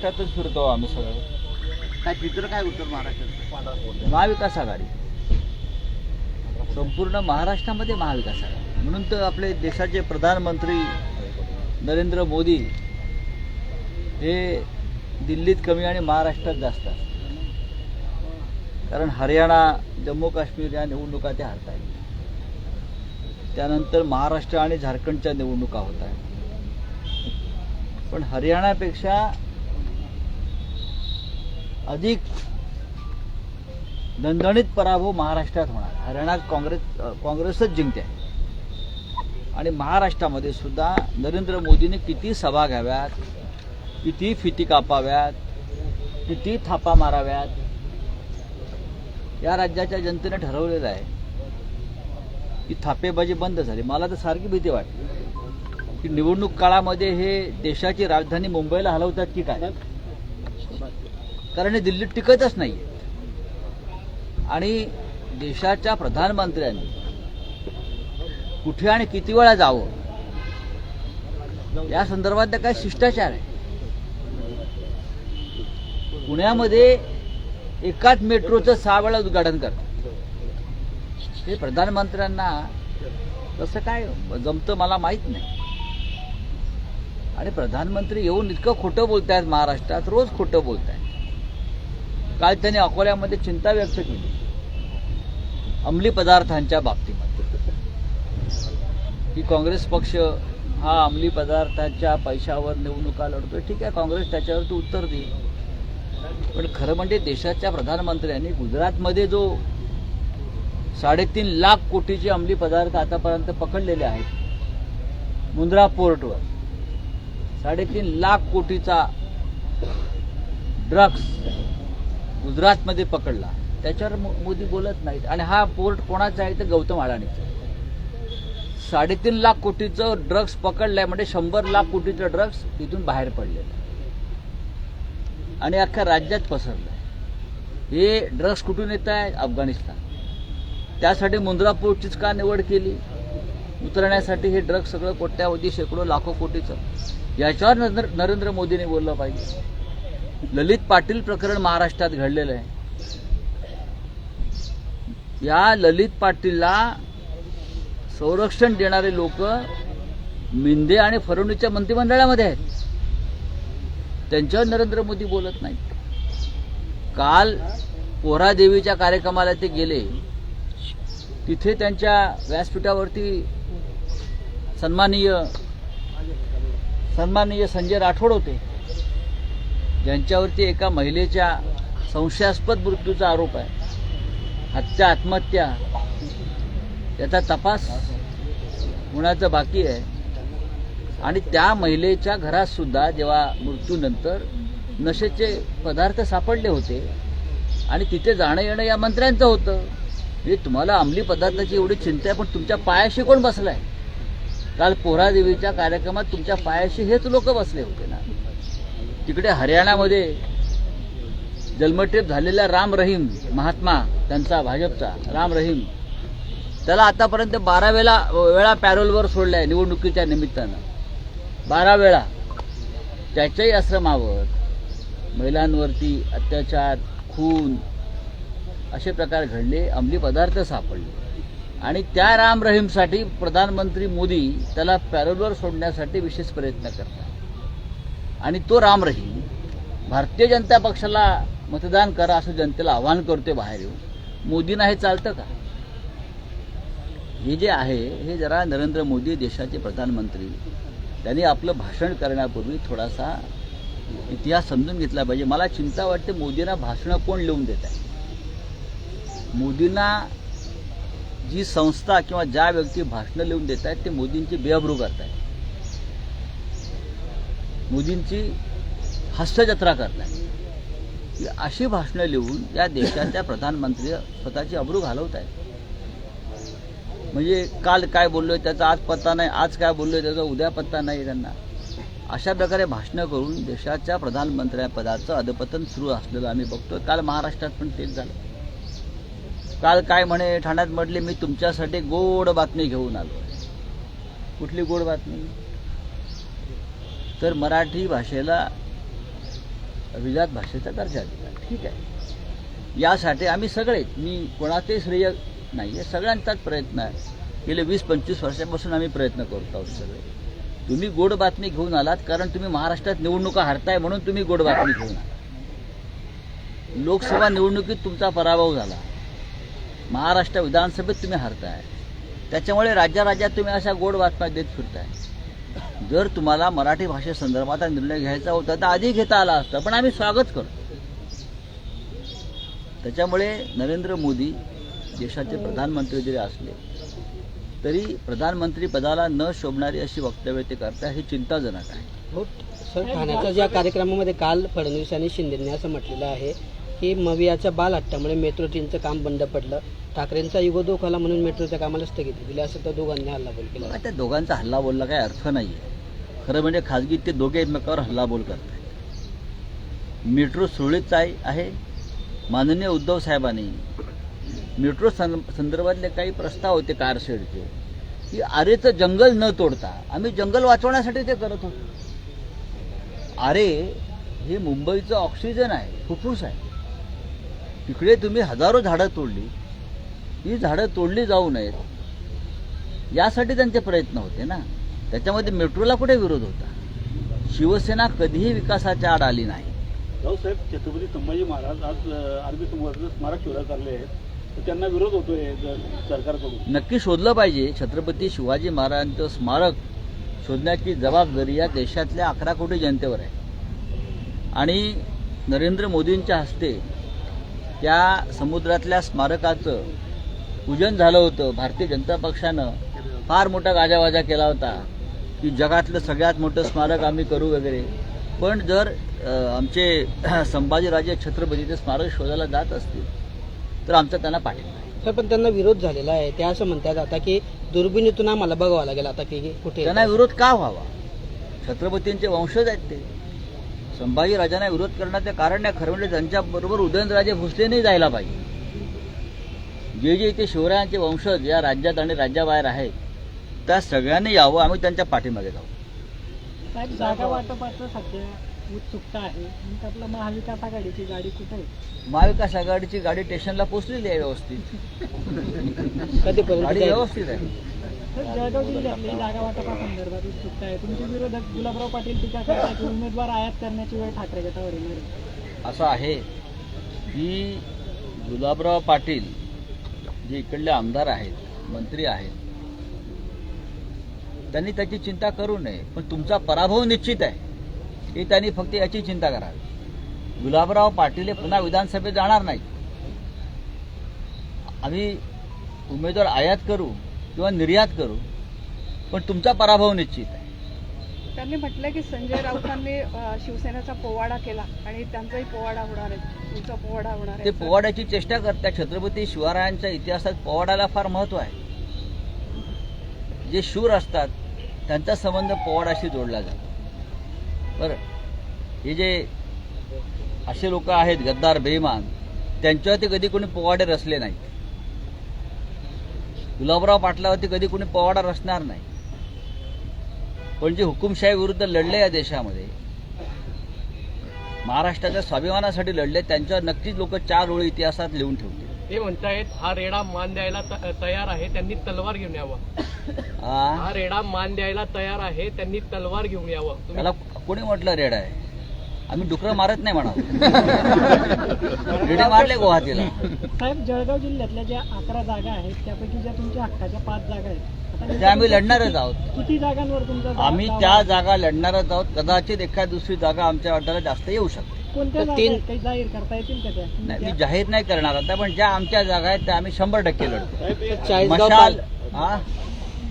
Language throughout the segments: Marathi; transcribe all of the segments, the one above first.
त्यातच फिरतो आम्ही सगळं. काय चित्र काय उत्तर महाराष्ट्रात? महाविकास आघाडी. संपूर्ण महाराष्ट्रामध्ये महाविकास आघाडी. म्हणून तर आपले देशाचे प्रधानमंत्री नरेंद्र मोदी हे दिल्लीत कमी आणि महाराष्ट्रात जास्त असतात. कारण हरियाणा जम्मू काश्मीर या निवडणुका ते हरत आहेत. त्यानंतर महाराष्ट्र आणि झारखंडच्या निवडणुका होत आहेत. पण हरियाणापेक्षा अधिक दणदणीत पराभव महाराष्ट्रात होणार. हरियाणात काँग्रेस काँग्रेसच जिंकते. आणि महाराष्ट्रामध्ये सुद्धा नरेंद्र मोदींनी किती सभा घ्याव्यात किती फिती कापाव्यात किती थापा माराव्यात या राज्याच्या जनतेने ठरवलेलं आहे की थापेबाजी बंद झाली. मला तर सारखी भीती वाटते की निवडणूक काळामध्ये हे देशाची राजधानी मुंबईला हलवतात की काय? कारण हे दिल्लीत टिकतच नाही आणि देशाच्या प्रधानमंत्र्यांनी कुठे आणि किती वेळा जावं? या संदर्भात काय शिष्टाचार आहे. पुण्यामध्ये एकाच मेट्रोचं सहा वेळा उद्घाटन करतात. हे प्रधानमंत्र्यांना तसं काय जमतं मला माहीत नाही. आणि प्रधानमंत्री येऊन इतकं खोटं बोलतायत महाराष्ट्रात रोज खोटं बोलतायत. काल त्यांनी अकोल्यामध्ये चिंता व्यक्त केली. अंमली पदार्थांच्या बाबतीमध्ये. की काँग्रेस पक्ष हा अंमली पदार्थांच्या पैशावर निवडणुका लढतोय. ठीक आहे काँग्रेस त्याच्यावरती उत्तर देईल. पण खरं म्हणजे देशाच्या प्रधानमंत्र्यांनी गुजरातमध्ये जो साडेतीन लाख कोटीचे अंमली पदार्थ आतापर्यंत पकडलेले आहेत मुंद्रा पोर्टवर साडेतीन लाख कोटीचा ड्रग्स गुजरातमध्ये पकडला. त्याच्यावर मो- मोदी बोलत नाहीत. आणि हा पोर्ट कोणाचा आहे तर गौतम अडाणीचा साडेतीन लाख कोटीचं ड्रग्स पकडलंय म्हणजे शंभर लाख कोटीचं ड्रग्स तिथून बाहेर पडलेलं आणि अख्ख्या राज्यात पसरलंय. हे ड्रग्स कुठून येत आहे? अफगाणिस्तान. त्यासाठी मुंद्रा पोर्टचीच का निवड केली? उतरण्यासाठी हे ड्रग्स सगळं कोट्यावधी शेकडो लाखो कोटीचं. याच्यावर नरेंद्र नरेंद्र बोललं पाहिजे. ललित पाटील प्रकरण महाराष्ट्रात घडलेलं आहे. या ललित पाटीलला संरक्षण देणारे लोक मिंदे आणि फरवणीच्या मंत्रिमंडळामध्ये आहेत. त्यांच्यावर नरेंद्र मोदी बोलत नाहीत. काल पोहरादेवीच्या कार्यक्रमाला ते गेले. तिथे त्यांच्या व्यासपीठावरती सन्माननीय सन्माननीय संजय राठोड होते. ज्यांच्यावरती एका महिलेच्या संशयास्पद मृत्यूचा आरोप आहे हत्या आत्महत्या याचा तपास होण्याचं बाकी आहे. आणि त्या महिलेच्या घरात सुद्धा जेव्हा मृत्यूनंतर नशेचे पदार्थ सापडले होते आणि तिथे जाणं येणं या मंत्र्यांचं होतं म्हणजे तुम्हाला अंमली पदार्थाची एवढी चिंता आहे पण तुमच्या पायाशी कोण बसलाय? काल पोहरादेवीच्या कार्यक्रमात तुमच्या पायाशी हेच लोक बसले होते ना. तिकडे हरियाणामध्ये जन्मठेप झालेला राम रहीम महात्मा त्यांचा भाजपचा राम रहीम त्याला आतापर्यंत बारा वेळा वेळा पॅरोलवर सोडलाय निवडणुकीच्या निमित्तानं. बारा वेळा. त्याच्याही आश्रमावर महिलांवरती अत्याचार खून असे प्रकार घडले अंमली पदार्थ सापडले. आणि त्या राम रहीमसाठी प्रधानमंत्री मोदी त्याला पॅरोलवर सोडण्यासाठी विशेष प्रयत्न करतात. आणि तो राम रहीम भारतीय जनता पक्षाला मतदान करा असं जनतेला आवाहन करतोय बाहेर येऊन. मोदींना हे चालतं का? हे जे आहे हे जरा नरेंद्र मोदी देशाचे प्रधानमंत्री त्यांनी आपलं भाषण करण्यापूर्वी थोडासा इतिहास समजून घेतला पाहिजे. मला चिंता वाटते मोदींना भाषणं कोण लिहून देत आहे? मोदींना जी संस्था किंवा ज्या व्यक्ती भाषणं लिहून देत आहेत ते मोदींची बेअब्रू करत आहेत. मोदींची हास्यजत्रा करत ही अशी भाषणं लिहून या देशाच्या प्रधानमंत्री स्वतःची अब्रू घालवत आहेत म्हणजे काल काय बोललोय त्याचा आज पत्ता नाही आज काय बोललोय त्याचा उद्या पत्ता नाही त्यांना. अशा प्रकारे भाषणं करून देशाच्या प्रधानमंत्र्यापदाचं अधपतन सुरू असलेलं आम्ही बघतोय. काल महाराष्ट्रात पण तेच झालं. काल काय म्हणे ठाण्यात म्हटले मी तुमच्यासाठी गोड बातमी घेऊन आलो कुठली गोड बातमी? तर मराठी भाषेला अभिजात भाषेचा दर्जा दिला. ठीक आहे. यासाठी आम्ही सगळे मी कोणाचे श्रेय नाही आहे सगळ्यांचाच प्रयत्न आहे. गेले वीस पंचवीस वर्षापासून आम्ही प्रयत्न करत आहोत सगळे. तुम्ही गोड बातमी घेऊन आलात कारण तुम्ही महाराष्ट्रात निवडणुका हारताय म्हणून तुम्ही गोड बातमी घेऊन आलात. लोकसभा निवडणुकीत तुमचा पराभव झाला. महाराष्ट्र विधानसभेत तुम्ही हारताय. त्याच्यामुळे राज्या राज्यात तुम्ही अशा गोड बातम्या देत फिरताय. जर तुम्हाला मराठी भाषेसंदर्भात निर्णय घ्यायचा होता तर आधी घेता आला असता पण आम्ही स्वागत करतो. त्याच्यामुळे नरेंद्र मोदी देशाचे प्रधानमंत्री जरी असले तरी प्रधानमंत्री पदाला न शोभणारी अशी वक्तव्य ते करता हे चिंताजनक आहे. हो सर ठाण्याच्या ज्या कार्यक्रमामध्ये काल फडणवीस आणि शिंदेने असं म्हटलेलं आहे की मवियाच्या बाल हट्टामुळे मेट्रो ट्रेनचं काम बंद पडलं. ठाकरेंचा युगोदोख आला म्हणून मेट्रोच्या कामाला स्थगिती दिली. असं तर दोघांनी हल्लाबोल केला. त्या दोघांचा हल्ला बोलला काही अर्थ नाही आहे खरं म्हणजे खाजगी ते दोघे एकमेकावर हल्लाबोल करतात मेट्रो सुरळीत आहे आहे. माननीय उद्धव साहेबांनी मेट्रो सं संदर्भातले काही प्रस्ताव होते कारशेडचे की आरेचं जंगल न तोडता आम्ही जंगल वाचवण्यासाठी ते करत होतो. आरे हे मुंबईचं ऑक्सिजन आहे फुफ्फुस आहे. तिकडे तुम्ही हजारो झाडं तोडली. ही झाडं तोडली जाऊ नयेत. यासाठी त्यांचे प्रयत्न होते ना. त्याच्यामध्ये मेट्रोला कुठे विरोध होता? शिवसेना कधीही विकासाच्या आड आली नाही. रावसाहेब छत्रपती संभाजी महाराज आज अरबी समुद्राचं स्मारक शोधायला चालले आहेत. तर त्यांना विरोध होतोय सरकारकडून. नक्की शोधलं पाहिजे. छत्रपती शिवाजी महाराजांचं स्मारक शोधण्याची जबाबदारी या देशातल्या अकरा कोटी जनतेवर आहे. आणि नरेंद्र मोदींच्या हस्ते त्या समुद्रातल्या स्मारकाचं पूजन झालं होतं. भारतीय जनता पक्षानं फार मोठा गाजावाजा केला होता की जगातलं सगळ्यात मोठं स्मारक आम्ही करू वगैरे. पण जर आमचे संभाजीराजे छत्रपतीचे स्मारक शोधायला जात असतील तर आमचा त्यांना पाठिंबा. सर पण त्यांना विरोध झालेला आहे. ते असं म्हणतात आता की दुर्बिणीतून आम्हाला बघावं लागेल आता की कुठे त्यांना विरोध का व्हावा? छत्रपतींचे वंशज आहेत ते. संभाजीराजांना विरोध करण्याचं कारण नाही. खरं म्हणजे त्यांच्याबरोबर उदयनराजे भोसले नाही जायला पाहिजे. जे जे इथे शिवरायांचे वंशज या राज्यात आणि राज्याबाहेर आहेत त्या सगळ्यांनी यावं आम्ही त्यांच्या पाठीमागे जाऊ. साहेब जागा वाटपाचं सध्या उत्सुकता आहे. आणि त्यातलं महाविकास आघाडीची गाडी कुठे आहे? महाविकास आघाडीची गाडी स्टेशनला पोहोचलेली आहे व्यवस्थित. गाडी? व्यवस्थित आहे. जळगाव जिल्ह्यातली जागा वाटपासंदर्भात उत्सुकता आहे. तुमचे विरोधक गुलाबराव पाटील टीका करतात उमेदवार आयात करण्याची वेळ ठाकरे गटावर येणार असं आहे की गुलाबराव पाटील जे इकडले आमदार आहेत मंत्री आहेत त्यांनी त्याची चिंता करू नये. पण तुमचा पराभव निश्चित आहे. हे त्यांनी फक्त याची चिंता करावी गुलाबराव पाटील हे पुन्हा विधानसभेत जाणार नाही आम्ही उमेदवार आयात करू. किंवा निर्यात करू पण तुमचा पराभव निश्चित आहे. त्यांनी म्हटलं की संजय राऊतांनी शिवसेनेचा पोवाडा केला आणि त्यांचाही पोवाडा होणार आहे. तुमचा पोवाडा होणार ते पोवाड्याची चेष्टा करतात. छत्रपती शिवरायांच्या इतिहासात पोवाड्याला फार महत्त्व आहे. जे शूर असतात त्यांचा संबंध पोवाडाशी जोडला जातो. बरं हे जे असे लोक आहेत गद्दार बेईमान त्यांच्यावरती कधी कोणी पोवाडे रचले नाहीत. गुलाबराव पाटलावरती कधी कोणी पोवाडा रचणार नाही. पण जे हुकुमशाही विरुद्ध लढले या देशामध्ये महाराष्ट्राच्या स्वाभिमानासाठी लढले त्यांच्यावर नक्कीच लोक चार ओळी इतिहासात लिहून ठेवतील. ते म्हणतायत हा रेडा मान द्यायला तयार आहे त्यांनी तलवार घेऊन यावं. हा रेडा मान द्यायला तयार आहे त्यांनी तलवार घेऊन यावं. त्याला कोणी म्हटलं रेड आहे? आम्ही डुकरं मारत नाही म्हणा रेडे मारले गुवाहाटीला. साहेब जळगाव जिल्ह्यातल्या ज्या अकरा जागा आहेत त्यापैकी ज्या तुमच्या हक्काच्या पाच जागा आहेत आता ते आम्ही लढणारच आहोत. किती जागांवर तुमचा जा- आम्ही दावा त्या आहे? जागा लढणारच आहोत. कदाचित एखाद दुसरी जागा आमच्या वाट्याला जास्त येऊ शकते. कोणत्या तर जागा तीन- आहेत? काही जाहीर करता येतील का त्या? नाही मी जाहीर नाही करणार आता पण ज्या आमच्या जागा आहेत त्या आम्ही शंभर टक्के लढतो. चाळीसगाव मशाल पाल- हा?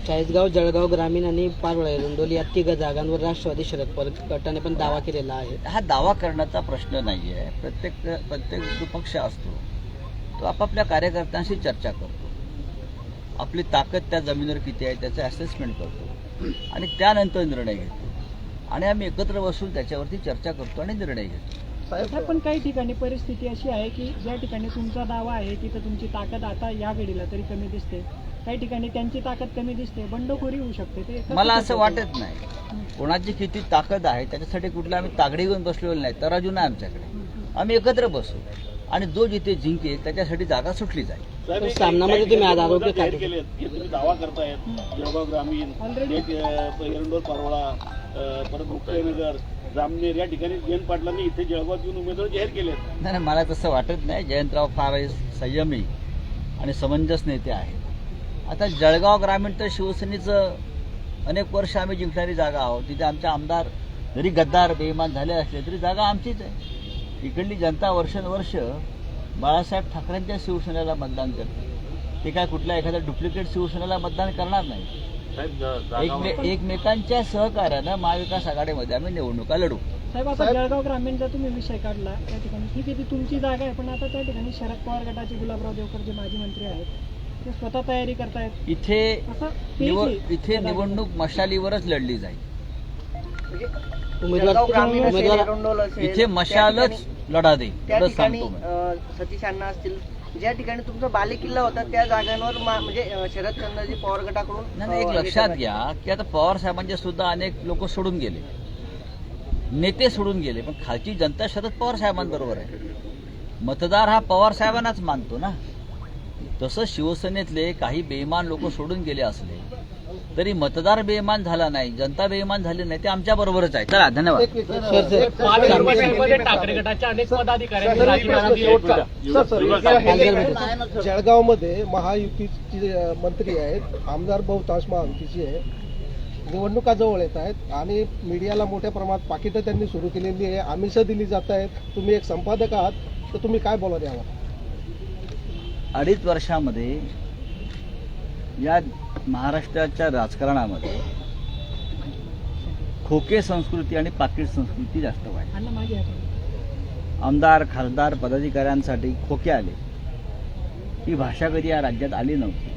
चाळीसगाव जळगाव ग्रामीण आणि पारोळा रुंडोली या तिघ जागांवर राष्ट्रवादी शरद पवार गटाने पण दावा केलेला आहे. हा दावा करण्याचा प्रश्न नाही आहे प्रत्येक प्रत्येक जो पक्ष असतो. तो आपापल्या कार्यकर्त्यांशी चर्चा करतो. आपली ताकद त्या जमिनीवर किती आहे त्याचं असेसमेंट करतो. आणि त्यानंतर निर्णय घेतो. आणि आम्ही एकत्र बसून त्याच्यावरती चर्चा करतो आणि निर्णय घेतो. पण काही ठिकाणी परिस्थिती अशी आहे की ज्या ठिकाणी तुमचा दावा आहे तिथं तुमची ताकद आता या घडीला तरी कमी दिसते. काही ठिकाणी त्यांची ताकद कमी दिसते बंडखोरी होऊ शकते. ते मला असं? वाटत नाही. कोणाची किती ताकद आहे त्याच्यासाठी कुठलं आम्ही तागडी घेऊन बसलेलो नाही तराजू नाही आमच्याकडे. आम्ही एकत्र बसू. आणि जो जिथे जिंकेल त्याच्यासाठी जागा सुटली जाईल. सामनामध्ये तुम्ही आज आरोग्य विरोधक जाहीर खाते- केलेत की तुम्ही दावा करतायत. जळगाव ग्रामीण एरंडोल पारोळा अ, परत मुक्ताईनगर जामनेर या ठिकाणी जयंत पाटलांनी इथे जळगावात येऊन उमेदवार जाहीर केलेत. नाही मला तसं वाटत नाही. जयंतराव फार संयमी आणि समंजस नेते आहेत. आता जळगाव ग्रामीण तर शिवसेनेचं अनेक वर्ष आम्ही जिंकणारी जागा आहोत. तिथे आमचे आमदार जरी गद्दार बेईमान झाले असले तरी जागा आमचीच आहे. इकडली जनता वर्षानुवर्ष बाळासाहेब ठाकरेंच्या शिवसेनेला मतदान करते. ते काय कुठल्या एखाद्या डुप्लिकेट शिवसेनेला मतदान करणार नाही. एकमे एकमेकांच्या सहकार्यानं महाविकास आघाडीमध्ये आम्ही निवडणुका लढू. साहेब आता जळगाव ग्रामीणचा तुम्ही विषय काढला त्या ठिकाणी ठीक आहे ती तुमची जागा आहे पण आता त्या ठिकाणी शरद पवार गटाचे गुलाबराव देवकर जे माजी मंत्री आहेत ते स्वतः तयारी करतायत. इथे इथे निवडणूक मशालीवरच लढली जाईल. उमेदवार इथे मशालच लढा देईल त्या ठिकाणी सतीश अण्णा असतील. ज्या ठिकाणी तुमचा बालेकिल्ला होता त्या जागांवर म्हणजे शरदचंद्रजी पवार गटाकडून नाही एक लक्षात घ्या की आता पवार साहेबांचे सुद्धा अनेक लोक सोडून गेले. नेते सोडून गेले पण खालची जनता शरद पवार साहेबांबरोबर आहे. मतदार हा पवार साहेबांनाच मानतो ना. तसं शिवसेनेतले काही बेईमान लोक सोडून गेले असले तरी मतदार बेईमान झाला नाही जनता बेईमान झाली नाही ते आमच्या बरोबरच आहे. चला धन्यवाद. ठाकरे गटाच्या अनेक दिले. जळगावमध्ये महायुतीची मंत्री आहेत आमदार बहुतांश महायुतीची आहे निवडणुका जवळ येत आहेत आणि मीडियाला मोठ्या प्रमाणात पाकिटं त्यांनी सुरू केलेली आहे आमिषं दिली जात आहेत. तुम्ही एक संपादक आहात तर तुम्ही काय बोला यावर? अडीच वर्षामध्ये या महाराष्ट्राच्या राजकारणामध्ये खोके संस्कृती आणि पाकिट संस्कृती जास्त वाढली. आमदार खासदार पदाधिकाऱ्यांसाठी खोके आले. ही भाषा कधी या राज्यात आली नव्हती.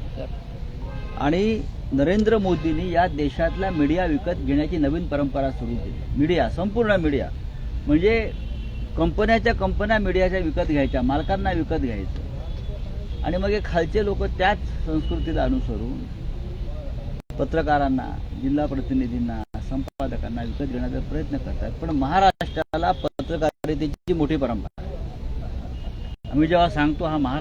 आणि नरेंद्र मोदींनी या देशातला मीडिया विकत घेण्याची नवीन परंपरा सुरू केली. मीडिया संपूर्ण मीडिया. म्हणजे कंपन्याच्या कंपन्या मीडियाच्या विकत घ्यायच्या मालकांना विकत घ्यायचं. आणि मग हे खालचे लोक त्याच संस्कृतीला अनुसरून पत्रकारांना जिल्हा प्रतिनिधींना संपादकांना विकत घेण्याचा प्रयत्न करतात पण महाराष्ट्राला पत्रकारितेची मोठी परंपरा आहे. आम्ही जेव्हा सांगतो हा महाराष्ट्र